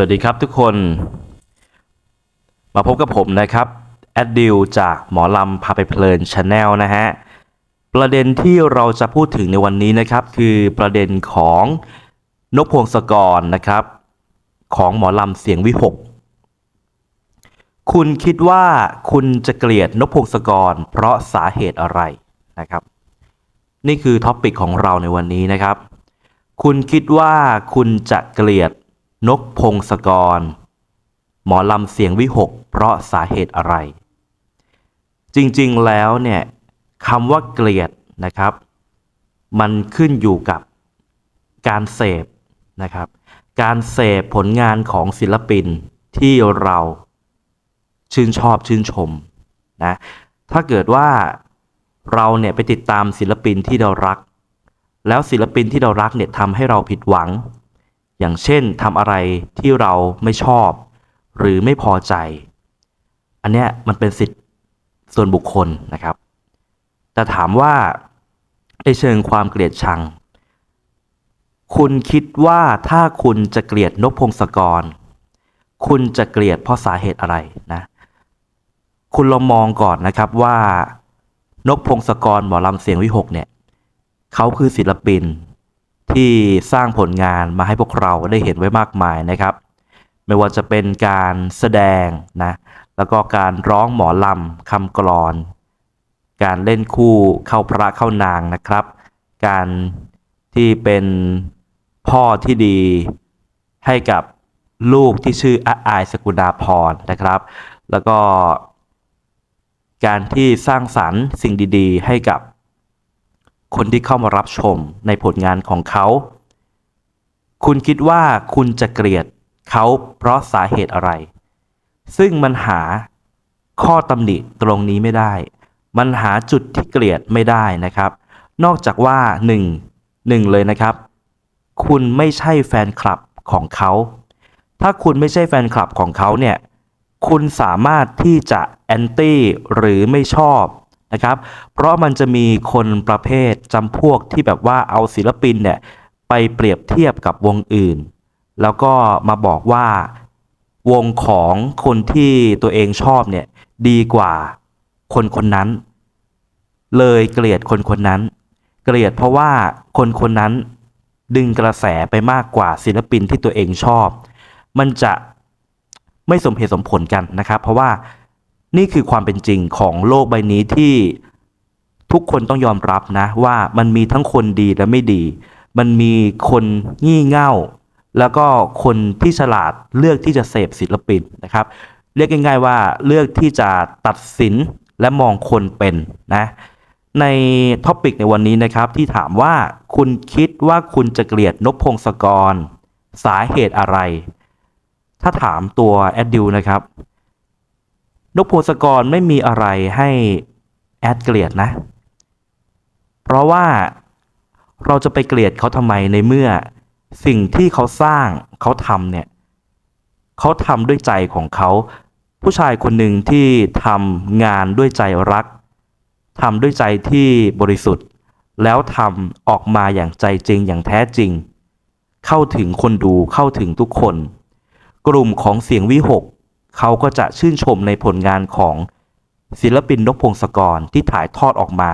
วัสดีครับทุกคน มาพบกับผมนะครับ แอดดิวจากหมอลำพาไปเพลินชาแนลนะฮะ ประเด็นที่เราจะพูดถึงในวันนี้นะครับ คือประเด็นของนกพวงศกรนะครับ ของหมอลำเสียงวิหก คุณคิดว่าคุณจะเกลียดนกพวงศกรเพราะสาเหตุอะไรนะครับ นี่คือท็อปิกของเราในวันนี้นะครับ คุณคิดว่าคุณจะเกลียด นกพงศกร หมอลำเสียงวิหก เพราะสาเหตุอะไร จริงๆแล้วเนี่ยคำว่าเกลียดนะครับ มันขึ้นอยู่กับการเสพนะครับ การเสพผลงานของศิลปินที่เราชื่นชอบชื่นชมนะถ้าเกิดว่าเราเนี่ยไปติดตามศิลปินที่เรารัก แล้วศิลปินที่เรารักเนี่ยทำให้เราผิดหวัง อย่างเช่นทำอะไรที่เราไม่ชอบ หรือไม่พอใจ อันเนี้ยมันเป็นสิทธิ์ส่วนบุคคลนะครับ แต่ถามว่าในเชิงความเกลียดชัง คุณคิดว่าถ้าคุณจะเกลียดนกพงศกร คุณจะเกลียดเพราะสาเหตุอะไรนะ คุณลองมองก่อนนะครับว่านกพงศกรหมอลำเสียงวิหกเนี่ยเขาคือศิลปิน ที่สร้างผลงานมาให้พวกเราได้เห็นไว้มากมายนะครับ ไม่ว่าจะเป็นการแสดงนะแล้วก็การร้องหมอลำคำกลอน การเล่นคู่เข้าพระเข้านางนะครับ การที่เป็นพ่อที่ดีให้กับลูกที่ชื่ออาอายสกุณาพรนะครับ แล้วก็ การที่สร้างสรรค์สิ่งดี ๆ ให้กับ คนที่เข้ามารับชมในผลงานของเขา คุณคิดว่าคุณจะเกลียดเขาเพราะสาเหตุอะไร ซึ่งมันหาข้อตำหนิตรงนี้ไม่ได้ มันหาจุดที่เกลียดไม่ได้นะครับ นอกจากว่าหนึ่งหนึ่งเลยนะครับ คุณไม่ใช่แฟนคลับของเขา ถ้าคุณไม่ใช่แฟนคลับของเขาเนี่ย คุณสามารถที่จะแอนตี้หรือไม่ชอบ นะครับ เพราะมันจะมีคนประเภทจำพวกที่แบบว่าเอาศิลปินเนี่ยไปเปรียบเทียบกับวงอื่น แล้วก็มาบอกว่าวงของคนที่ตัวเองชอบเนี่ยดีกว่าคนคนนั้น เลยเกลียดคนคนนั้น เกลียดเพราะว่าคนคนนั้นดึงกระแสไปมากกว่าศิลปินที่ตัวเองชอบ มันจะไม่สมเหตุสมผลกันนะครับ เพราะว่า นี่คือความเป็นจริงของโลกใบนี้ที่ทุกคนต้องยอมรับนะว่ามันมีทั้งคนดีและไม่ดี มันมีคนงี่เง่า แล้วก็คนที่ฉลาดเลือกที่จะเสพศิลปินนะครับ เรียกง่ายๆว่าเลือกที่จะตัดสินและมองคนเป็นนะในท็อปิกในวันนี้นะครับที่ถามว่าคุณคิดว่าคุณจะเกลียดนพพงศกร สาเหตุอะไร ถ้าถามตัวแอดดิวนะครับ นพพงศกรไม่มีอะไรให้แอดเกลียดนะ เพราะว่าเราจะไปเกลียดเขาทำไมในเมื่อสิ่งที่เขาสร้างเขาทำเนี่ยเขาทำด้วยใจของเขา ผู้ชายคนหนึ่งที่ทำงานด้วยใจรักทำด้วยใจที่บริสุทธิ์ แล้วทำออกมาอย่างใจจริงอย่างแท้จริง เข้าถึงคนดูเข้าถึงทุกคน กลุ่มของเสียงวิหก เขาก็จะชื่นชมในผลงานของศิลปินนกพงศกรที่ถ่ายทอดออกมา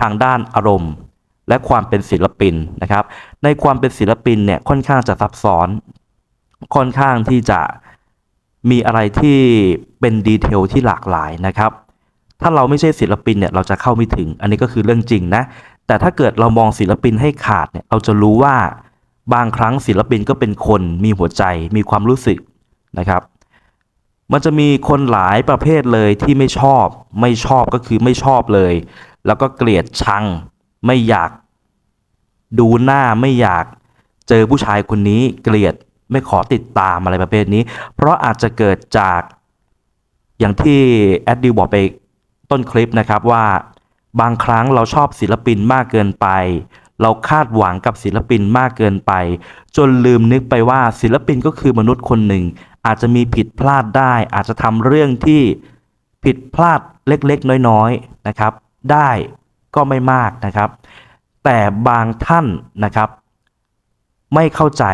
ทางด้านอารมณ์ และความเป็นศิลปินนะครับ ในความเป็นศิลปินเนี่ยค่อนข้างจะซับซ้อน ค่อนข้างที่จะมีอะไรที่เป็นดีเทลที่หลากหลายนะครับ ถ้าเราไม่ใช่ศิลปินเนี่ยเราจะเข้าไม่ถึง อันนี้ก็คือเรื่องจริงนะ แต่ถ้าเกิดเรามองศิลปินให้ขาดเนี่ยเราจะรู้ว่าบางครั้งศิลปินก็เป็นคนมีหัวใจมีความรู้สึกนะครับ มันจะมีคนหลายประเภทเลยที่ไม่ชอบ ไม่ชอบก็คือไม่ชอบเลย แล้วก็เกลียดชัง ไม่อยาก ดูหน้าไม่อยากเจอผู้ชายคนนี้เกลียดไม่ขอติดตามอะไรประเภทนี้ เพราะอาจจะเกิดจากอย่างที่แอดดิวบอกไปต้นคลิปนะครับว่าบางครั้งเราชอบศิลปินมากเกินไป เราคาดหวังกับศิลปินมากเกินไป จนลืมนึกไปว่าศิลปินก็คือมนุษย์คนหนึ่ง อาจจะมีผิดพลาดได้ อาจจะทำเรื่องที่ผิดพลาดเล็กๆ น้อยๆนะครับ ได้ก็ไม่มากนะครับ แต่บางท่านนะครับ ไม่เข้าใจ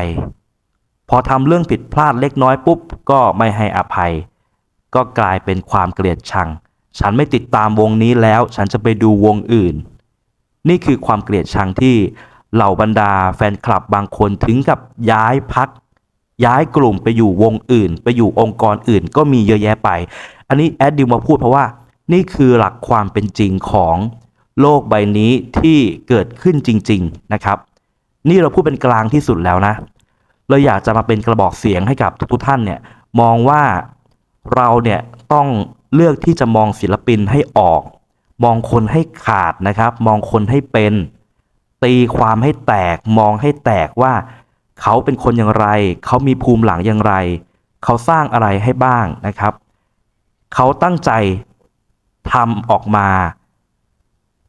พอทำเรื่องผิดพลาดเล็กน้อยปุ๊บ ก็ไม่ให้อภัย ก็กลายเป็นความเกลียดชัง ฉันไม่ติดตามวงนี้แล้ว ฉันจะไปดูวงอื่น นี่คือความเกลียดชังที่เหล่าบรรดาแฟนคลับบางคนถึงกับย้ายพัก ย้ายกลุ่มไปอยู่วงอื่น ไปอยู่องค์กรอื่น ก็มีเยอะแยะไป อันนี้แอดดิวมาพูดเพราะว่านี่คือหลักความเป็นจริงของโลกใบนี้ที่เกิดขึ้นจริง ๆนะครับ นี่เราพูดเป็นกลางที่สุดแล้วนะ เราอยากจะมาเป็นกระบอกเสียงให้กับทุกท่านเนี่ยมองว่าเราเนี่ยต้องเลือกที่จะมองศิลปินให้ออก มองคนให้ขาดนะครับ มองคนให้เป็น ตีความให้แตกมองให้แตกว่า เขาเป็นคนอย่างไร เขามีภูมิหลังอย่างไร เขาสร้างอะไรให้บ้างนะครับ เขาตั้งใจทำออกมา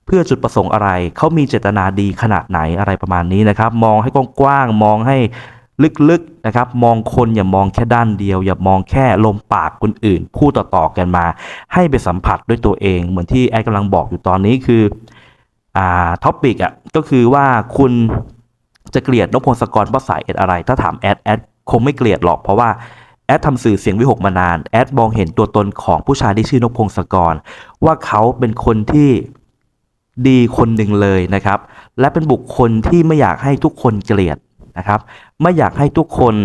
เพื่อจุดประสงค์อะไร เขามีเจตนาดีขนาดไหนอะไรประมาณนี้นะครับ มองให้กว้างๆมองให้ลึกๆนะครับ มองคนอย่ามองแค่ด้านเดียว อย่ามองแค่ลมปากคนอื่นพูดต่อๆกันมา ให้ไปสัมผัสด้วยตัวเอง เหมือนที่แอดกำลังบอกอยู่ตอนนี้คืออ่าท็อปิกอะก็คือว่าคุณ จะเกลียดนพพงศกรเพราะสายเอ็ดอะไร ถ้าถามแอดแอดคงไม่เกลียดหรอกเพราะว่าแอดทำสื่อเสียงวิหกมานาน แอดมองเห็นตัวตนของผู้ชายที่ชื่อนพงศกร ว่าเขาเป็นคนที่ดีคนหนึ่งเลยนะครับ และเป็นบุคคลที่ไม่อยากให้ทุกคนเกลียดนะครับ ไม่อยากให้ทุกคน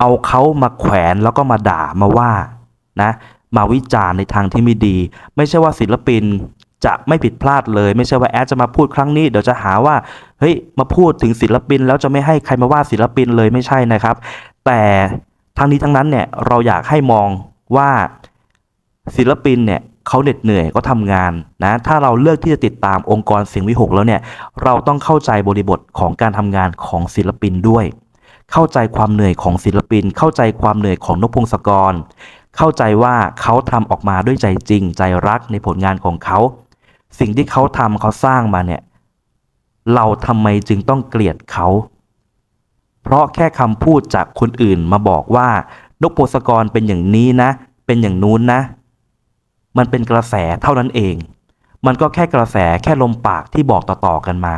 เอาเขามาแขวนแล้วก็มาด่ามาว่านะมาวิจารณ์ในทางที่ไม่ดี ไม่ใช่ว่าศิลปินจะไม่ผิดพลาดเลย ไม่ใช่ว่าแอดจะมาพูดครั้งนี้เดี๋ยวจะหาว่า เฮ้ยมาพูดถึงศิลปิน แล้วจะไม่ให้ใครมาว่าศิลปินเลยไม่ใช่นะครับ แต่ทั้งนี้ทั้งนั้นเนี่ยเราอยากให้มองว่าศิลปินเนี่ยเขาเหน็ดเหนื่อยก็ทำงานนะถ้าเราเลือกที่จะติดตามองค์กรเสียงวิหกแล้วเนี่ยเราต้องเข้าใจบริบทของการทำงานของศิลปินด้วย เข้าใจความเหนื่อยของศิลปิน เข้าใจความเหนื่อยของนพพงศกร เข้าใจว่าเขาทำออกมาด้วยใจจริง ใจรักในผลงานของเขา สิ่งที่เขาทำเขาสร้างมาเนี่ย เราทำไมจึงต้องเกลียดเขา เพราะแค่คำพูดจากคนอื่นมาบอกว่านกโพงศกรเป็นอย่างนี้นะ เป็นอย่างนู้นนะ มันเป็นกระแสเท่านั้นเอง มันก็แค่กระแสแค่ลมปากที่บอกต่อๆกันมา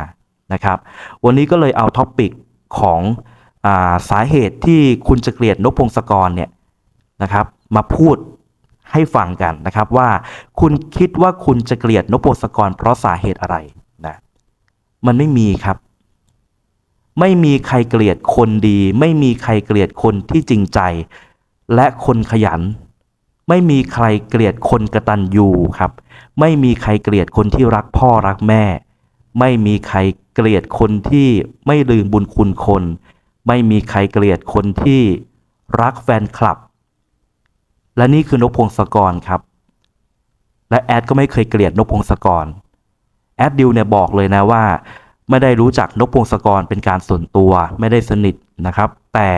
นะครับ วันนี้ก็เลยเอาท็อปปิกของอาสาเหตุที่คุณจะเกลียดนกพงศกรเนี่ยนะครับมาพูดให้ฟังกันนะครับว่าคุณคิดว่าคุณจะเกลียดนกพงศกรเพราะสาเหตุอะไร มันไม่มีครับ ไม่มีใครเกลียดคนดี ไม่มีใครเกลียดคนที่จริงใจ และคนขยัน ไม่มีใครเกลียดคนกระตันยูครับ ไม่มีใครเกลียดคนที่รักพ่อรักแม่ ไม่มีใครเกลียดคนที่ไม่ลืมบุญคุณคน ไม่มีใครเกลียดคนที่รักแฟนคลับ และนี่คือนกพงศกรครับ และแอดก็ไม่เคยเกลียดนกพงศกร แอดดิวเนี่ยบอกเลยนะว่า ไม่ได้รู้จักนกพงศกรเป็นการส่วนตัวไม่ได้สนิทนะครับ แต่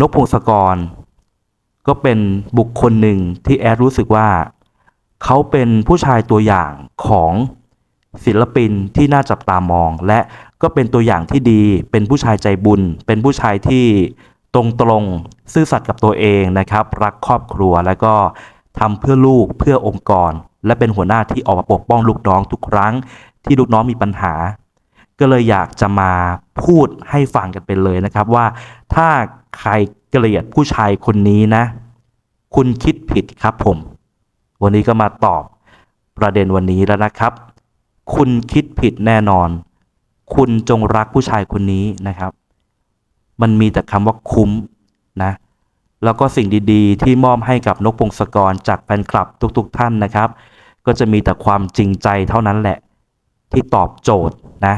นกพงศกร ก็เป็นบุคคลหนึ่งที่แอดรู้สึกว่า เขาเป็นผู้ชายตัวอย่างของศิลปินที่น่าจับตามอง และก็เป็นตัวอย่างที่ดี เป็นผู้ชายใจบุญ เป็นผู้ชายที่ตรงตรงซื่อสัตย์กับตัวเองนะครับ รักครอบครัวแล้วก็ทำเพื่อลูกเพื่อองค์กร และเป็นหัวหน้าที่ออกมาปกป้องลูกน้องทุกครั้งที่ลูกน้องมีปัญหา ก็เลยอยากจะมาพูดให้ฟังกันไปเลยนะครับว่า ถ้าใครเกลียดผู้ชายคนนี้นะ คุณคิดผิดครับผม วันนี้ก็มาตอบประเด็นวันนี้แล้วนะครับ คุณคิดผิดแน่นอน คุณจงรักผู้ชายคนนี้นะครับ มันมีแต่คำว่าคุ้มนะแล้วก็สิ่งดีๆ ที่มอบให้กับนกพงศกรจากแฟนคลับทุกๆ ท่านนะครับ ก็จะมีแต่ความจริงใจเท่านั้นแหละ ที่ตอบโจทย์นะ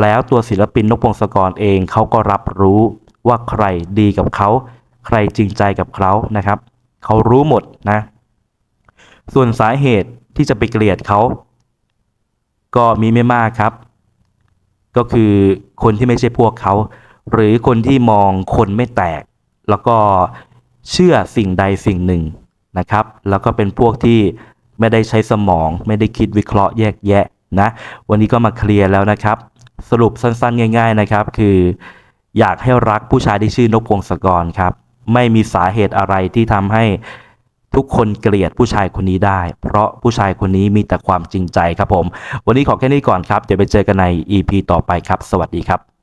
แล้วตัวศิลปินนกพงศกรเองเขาก็รับรู้ว่าใครดีกับเขา ใครจริงใจกับเขานะครับเขารู้หมดนะ ส่วนสาเหตุที่จะไปเกลียดเขาก็มีไม่มากครับ ก็คือคนที่ไม่ใช่พวกเขา หรือคนที่มองคนไม่แตก แล้วก็เชื่อสิ่งใดสิ่งหนึ่งนะครับ แล้วก็เป็นพวกที่ ไม่ได้ใช้สมอง ไม่ได้คิดวิเคราะห์แยกแยะนะ วันนี้ก็มาเคลียร์แล้วนะครับ สรุปสั้นๆ ง่าย ๆนะครับ คืออยากให้รักผู้ชายที่ชื่อนกพงศกรครับ ไม่มีสาเหตุอะไรที่ทำให้ทุกคนเกลียดผู้ชายคนนี้ได้ เพราะผู้ชายคนนี้มีแต่ความจริงใจครับผม วันนี้ขอแค่นี้ก่อนครับ เดี๋ยวไปเจอกันใน EP ต่อไปครับ สวัสดีครับ